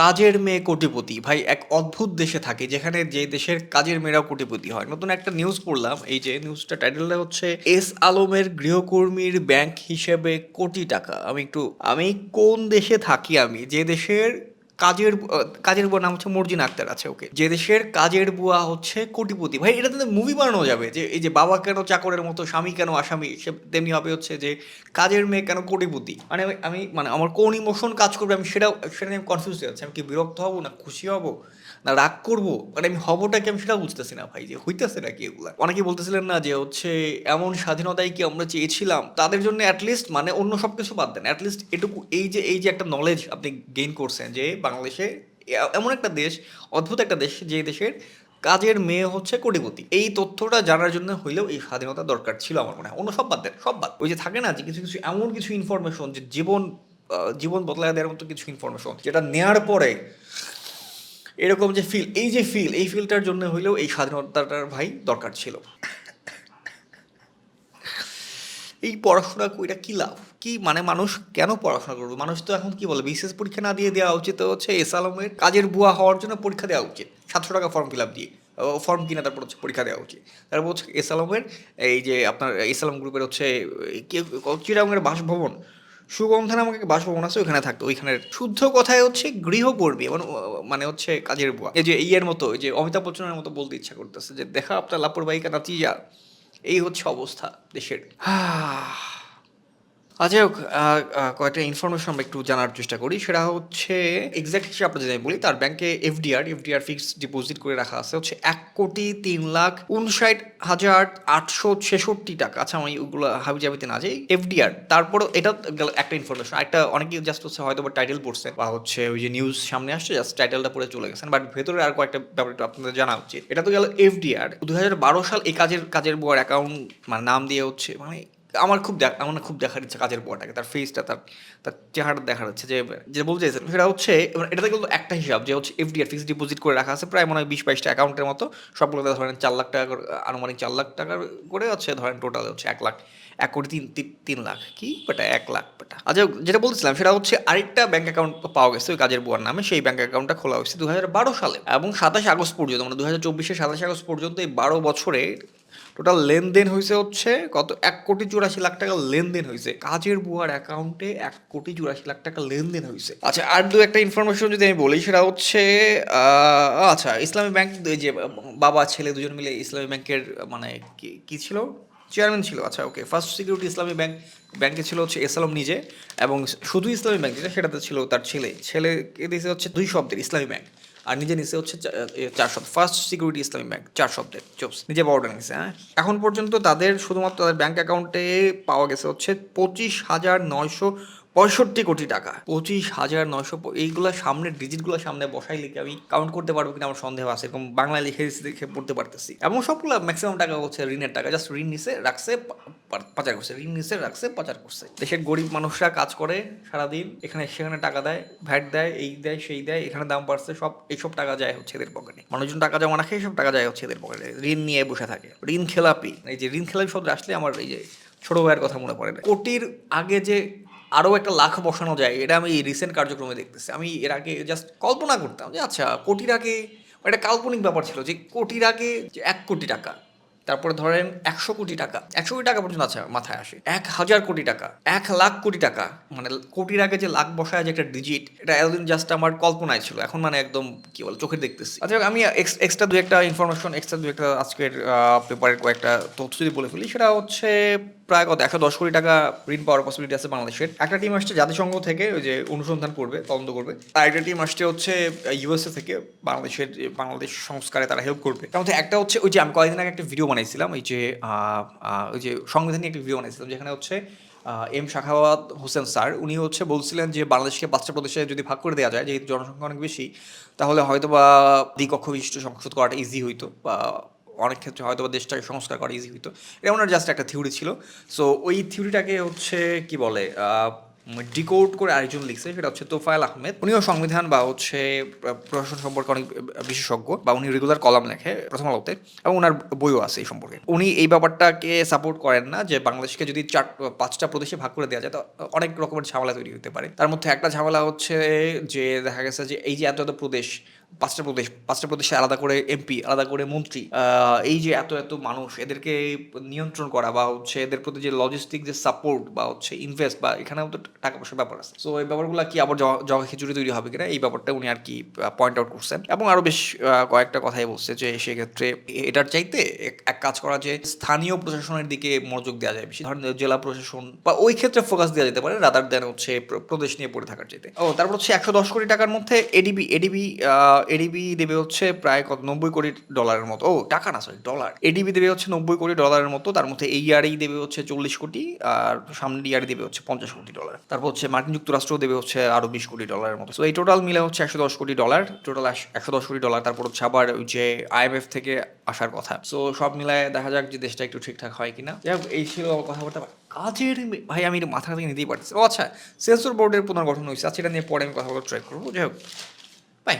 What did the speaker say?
কাজের মেয়ে কোটিপতি। ভাই, এক অদ্ভুত দেশে থাকে, যেখানে যে দেশের কাজের মেয়েরাও কোটিপতি হয়। নতুন একটা নিউজ পড়লাম, এই যে নিউজটা টাইটেলটা হচ্ছে, এস আলমের গৃহকর্মীর ব্যাংক হিসেবে কোটি টাকা। আমি একটু, আমি কোন দেশে থাকি আমি? যে দেশের কাজের কাজের বুয়া নাম হচ্ছে মর্জিন আক্তার আছে ওকে। যে দেশের কাজের বুয়া হচ্ছে কোটিপতি। ভাই, এটা তো মুভি বানানো যাবে যে এই যে বাবা কেন চাকরের মতো, স্বামী কেন আসামি, সে তেমনি হবে হচ্ছে যে কাজের মেয়ে কেন কোটিপতি? মানে আমি- মানে আমার কোন ইমোশন কাজ করবে আমি সেটা সেটা নিয়ে আমি কনফিউজ হয়ে যাচ্ছি। আমি কি বিরক্ত হব না খুশি হব না রাগ করব? মানে আমি হবটা কি আমি সেটা বুঝতেছি না ভাই, যে হইতেছে নাকি এগুলা? অনেকে বলতেছিলেন না যে হচ্ছে এমন স্বাধীনতাই কি আমরা চেয়েছিলাম? তাদের জন্য অ্যাটলিস্ট মানে অন্য সব কিছু বাদ দেন। অ্যাটলিস্ট এটুকু এই যে এই যে একটা নলেজ আপনি গেইন করছেন যে বাংলাদেশে এমন একটা দেশ, অদ্ভুত একটা দেশ, যে দেশের কাজের মেয়ে হচ্ছে কোটিপতি। এই তথ্যটা জানার জন্য হইলেও এই স্বাধীনতা দরকার ছিল আমার মনে হয়। অন্য সব বাদ দেন, সব বাদ। ওই যে থাকে না যে কিছু কিছু, এমন কিছু ইনফরমেশন যে জীবন জীবন বদলায় দেওয়ার মতো কিছু ইনফরমেশন যেটা নেয়ার পরে এরকম যে ফিল এই যে ফিল এই ফিলটার জন্য হইলেও এই স্বাধীনতাটার ভাই দরকার ছিল। এই পড়াশোনা কইরা কি লাভ? কি মানে মানুষ কেন পড়াশোনা করবে? মানুষ তো এখন কি বলে, বিশেষ পরীক্ষা না দিয়ে দেওয়া উচিত হচ্ছে এস আলমের কাজের বুয়া হওয়ার জন্য পরীক্ষা দেওয়া উচিত। সাতশো টাকা ফর্ম ফিল আপ দিয়ে ফর্ম কিনে তারপর হচ্ছে পরীক্ষা দেওয়া উচিত। তারপর হচ্ছে এস আলমের এই যে আপনার এস আলম গ্রুপের হচ্ছে চিরাঙ্গের বাসভবন সুগন্ধা নামক এক বাসভবন আছে, ওইখানে থাকতো। ওইখানের শুদ্ধ কথায় হচ্ছে গৃহকর্মী, এবং মানে হচ্ছে কাজের বুয়া। এই যে ইয়ের মতো, এই যে অমিতাভ বচ্চনের মতো বলতে ইচ্ছা করতেছে যে, দেখা, আপনার লাপরবাহিকা নাচিয়া এই হচ্ছে অবস্থা দেশের। আচ্ছা হোক, কয়েকটা ইনফরমেশন আমরা একটু জানার চেষ্টা করি। সেটা হচ্ছে এক্সাক্ট হিসেবে আপনার যদি বলি তার ব্যাংকে এফডিআর এফডিআর ফিক্সড ডিপোজিট করে রাখা আছে হচ্ছে এক কোটি তিন লাখ উনষাট হাজার আটশো ছেষট্টি টাকা। আচ্ছা আমি ওগুলো হাবি জাবিতে না যাই। এফডিআর তারপরও এটা গেল একটা ইনফরমেশন একটা অনেকে জাস্ট হচ্ছে হয়তো বা টাইটেল পড়ছে বা হচ্ছে ওই যে নিউজ সামনে আসছে জাস্ট টাইটেলটা পড়ে চলে গেছেন। বাট ভেতরে আর কয়েকটা ব্যাপার একটু আপনাদের জানা উচিত। এটা তো গেল এফডিআর দু হাজার বারো সাল এই কাজের কাজের বুয়ার অ্যাকাউন্ট মানে নাম দিয়ে হচ্ছে মানে আমার খুব দেখ, আমার খুব দেখার ইচ্ছা কাজের বউটাকে তার ফেসটা তার তার চেহারাটা দেখার হচ্ছে যে যে বলতে চাইছেন সেটা হচ্ছে এটাতে কিন্তু একটা হিসাব যে হচ্ছে এফডিআর ফিক্সড ডিপোজিট করে রাখা আছে, প্রায় মনে হয় বিশ বাইশটা অ্যাকাউন্টের মতো সবগুলো ধরেন চার লাখ টাকা আনুমানিক চার লাখ টাকা করে হচ্ছে ধরেন টোটাল হচ্ছে এক লাখ, এক কোটি তিন, তিন- তিন লাখ, কি? বেটা এক লাখ বেটা আচ্ছা যেটা বলছিলাম, সেটা হচ্ছে আরেকটা ব্যাঙ্ক অ্যাকাউন্ট পাওয়া গেছে ওই কাজের বুয়ার নামে, সেই ব্যাঙ্ক অ্যাকাউন্টটা খোলা হয়েছে দু হাজার বারো সালে। এবং সাতাশ আগস্ট পর্যন্ত মানে দু হাজার চব্বিশে সাতাশ আগস্ট পর্যন্ত এই বারো বছরে টোটাল লেনদেন হয়েছে হচ্ছে কত? এক কোটি চুরাশি লাখ টাকা লেনদেন হয়েছে। কাজের বুয়ার অ্যাকাউন্টে এক কোটি চুরাশি লাখ টাকা লেনদেন হয়েছে। আচ্ছা আর দু একটা ইনফরমেশন যদি আমি বলি, সেটা হচ্ছে আচ্ছা ইসলামী ব্যাংক যে, বাবা, ছেলে দুজন মিলে ইসলামী ব্যাংকের মানে কি ছিল? চেয়ারম্যান ছিল আচ্ছা okay first security Islami bank, ব্যাংকে ছিল হচ্ছে এসআলম নিজে, এবং শুধু ইসলামী ব্যাংক, যেটা সেটাতে ছিল তার ছেলে। ছেলেকে দিয়েছে হচ্ছে দুই শব্দের ইসলামী ব্যাংক। আর নিজে নিচে হচ্ছে চার শব্দ। ফার্স্ট সিকিউরিটি ইসলামী ব্যাংক চার শব্দের চোপস নিজে বড়টা নিছে হ্যাঁ? এখন পর্যন্ত তাদের শুধুমাত্র তাদের ব্যাংক অ্যাকাউন্টে পাওয়া গেছে হচ্ছে পঁচিশ হাজার নয়শো পঁয়ষট্টি কোটি টাকা। পঁচিশ হাজার নয়শো এইগুলা সামনের ডিজিটগুলো সামনে বসাই লিখে আমি কাউন্ট করতে পারব কিনা আমার সন্দেহ আছে। এরকম বাংলায় লিখে দেখে পড়তে পারতেছি। এবং সবগুলো ম্যাক্সিমাম টাকা হচ্ছে ঋণের টাকা। জাস্ট ঋণ নিছে, রাখছে পাচার করছে। ঋণ নিছে, রাখছে, পাচার করছে। দেশের গরিব মানুষরা কাজ করে সারাদিন, এখানে সেখানে টাকা দেয়, ভ্যাট দেয়, এই দেয়, সেই দেয়, এখানে দাম বাড়ছে, সব এইসব টাকা যায় হচ্ছে এদের পকেটে মানুষজন টাকা জমা রাখে সব টাকা যায় হচ্ছে এদের পকেটে ঋণ নিয়ে বসে থাকে। ঋণ খেলাপি। এই যে ঋণ খেলাপি শব্দ আসলে আমার এই যে ছোট ভাইয়ের কথা মনে পড়ে কোটির আগে যে আরও একটা লাখ বসানো যায়, এটা আমি রিসেন্ট কার্যক্রমে দেখতেছি। আমি এর আগে জাস্ট কল্পনা করতাম যে আচ্ছা কোটির আগে একটা কাল্পনিক ব্যাপার ছিল যে, কোটির আগে যে এক কোটি টাকা, তারপরে ধরেন একশো কোটি টাকা, একশো কোটি টাকা পর্যন্ত আচ্ছা মাথায় আসে। এক হাজার কোটি টাকা, এক লাখ কোটি টাকা মানে কোটির আগে যে লাখ বসায় যে একটা ডিজিট এটা এতদিন জাস্ট আমার কল্পনায় ছিল। এখন মানে একদম, কি বল, চোখে দেখতেছি। আচ্ছা আমি এক্সট্রা দু একটা ইনফরমেশন এক্সট্রা দু একটা আজকের পেপারের কয়েকটা তথ্য যদি বলে ফেলি, সেটা হচ্ছে প্রায় কত, একশো দশ কোটি টাকা ঋণ পাওয়ার পসিবিলিটি আছে বাংলাদেশের। একটা টিম আসছে জাতিসংঘ থেকে, ওই যে অনুসন্ধান করবে, তদন্ত করবে। আর একটা টিম আসছে হচ্ছে ইউএসএ থেকে, বাংলাদেশের বাংলাদেশ সংস্কারে তারা হেল্প করবে। তার মধ্যে একটা হচ্ছে, ওই যে আমি কয়েকদিন আগে একটা ভিডিও বানাইছিলাম, ওই যে ওই যে সংবিধান নিয়ে একটা ভিডিও বানাইছিলাম, যেখানে হচ্ছে এম শাখাওয়াত হোসেন স্যার, উনি হচ্ছে বলছিলেন যে, বাংলাদেশকে পাঁচটা প্রদেশে যদি ভাগ করে দেওয়া যায়, যেহেতু জনসংখ্যা অনেক বেশি, তাহলে হয়তো বা দ্বিকক্ষ বিশিষ্ট সংসদ করাটা ইজি হইতো, বা অনেক ক্ষেত্রে হয়তো বা দেশটাকে সংস্কার করা ইজি হইতো। এটা ওনার জাস্ট একটা থিওরি ছিল। সো ওই থিওরিটাকে হচ্ছে কি বলে ডিকোড করে আরেকজন লিখছে, সেটা হচ্ছে তোফায়েল আহমেদ। উনিও সংবিধান বা হচ্ছে প্রশাসন সম্পর্কে অনেক বিশেষজ্ঞ বা উনি রেগুলার কলাম লেখে প্রথম আলোতে এবং ওনার বইও আছে এই সম্পর্কে। উনি এই ব্যাপারটাকে সাপোর্ট করেন না যে বাংলাদেশকে যদি চার, পাঁচটা প্রদেশে ভাগ করে দেওয়া যায়, তো অনেক রকমের ঝামেলা তৈরি হতে পারে। তার মধ্যে একটা ঝামেলা হচ্ছে যে দেখা গেছে যে এই যে এত এত প্রদেশ পাঁচটা প্রদেশ, পাঁচটা প্রদেশে আলাদা করে এমপি আলাদা করে মন্ত্রী এই যে এত এত মানুষ, এদেরকে নিয়ন্ত্রণ করা বা হচ্ছে এদের প্রতি যে লজিস্টিক যে সাপোর্ট বা হচ্ছে ইনভেস্ট বা এখানেও তো টাকা পয়সার ব্যাপার আছে। সো এই ব্যাপারগুলো কি আবার জগা খিচুড়ি তৈরি হবে কিনা? এই ব্যাপারটা উনি আর কি পয়েন্ট আউট করছেন। এবং আরও বেশ কয়েকটা কথাই বলছে যে সেক্ষেত্রে এটার চাইতে এক- কাজ করা যে স্থানীয় প্রশাসনের দিকে মনোযোগ দেওয়া যায় বেশি। ধরেন জেলা প্রশাসন বা ওই ক্ষেত্রে ফোকাস দেওয়া যেতে পারে রাদার দেন হচ্ছে প্র- প্রদেশ নিয়ে পড়ে থাকার চাইতে। ও, তারপর হচ্ছে একশো দশ কোটি টাকার মধ্যে এডিবি এডিবি এডিবি দেবে হচ্ছে প্রায় কত? নব্বই কোটি ডলারের মতো। ও, টাকা না সরি ডলার এডিবি দেবে হচ্ছে নব্বই কোটি ডলারের মতো। তার মধ্যে এই ইয়ারেই দেবে হচ্ছে চল্লিশ কোটি আর সামনের ইয়ারে দেবে হচ্ছে পঞ্চাশ কোটি ডলার তারপর হচ্ছে মার্কিন যুক্তরাষ্ট্র দেবে হচ্ছে আরও বিশ কোটি ডলারের মতো। তো এই টোটাল মিলে হচ্ছে একশো দশ কোটি ডলার টোটাল একশো দশ কোটি ডলার তারপর হচ্ছে আবার যে আইএমএফ থেকে আসার কথা। সো সব মিলায় দেখা যাক যে দেশটা একটু ঠিকঠাক হয় কিনা। যাই এই ছিল কথাবার্তা। কাজের ভাই, আমি মাথা থেকে নিতেই পারতেছি। ও আচ্ছা সেন্সর বোর্ডের পুনর্গঠন হয়েছে। আচ্ছা এটা নিয়ে পরে আমি কথা বলার ট্রাই করব। যাই হোক বাই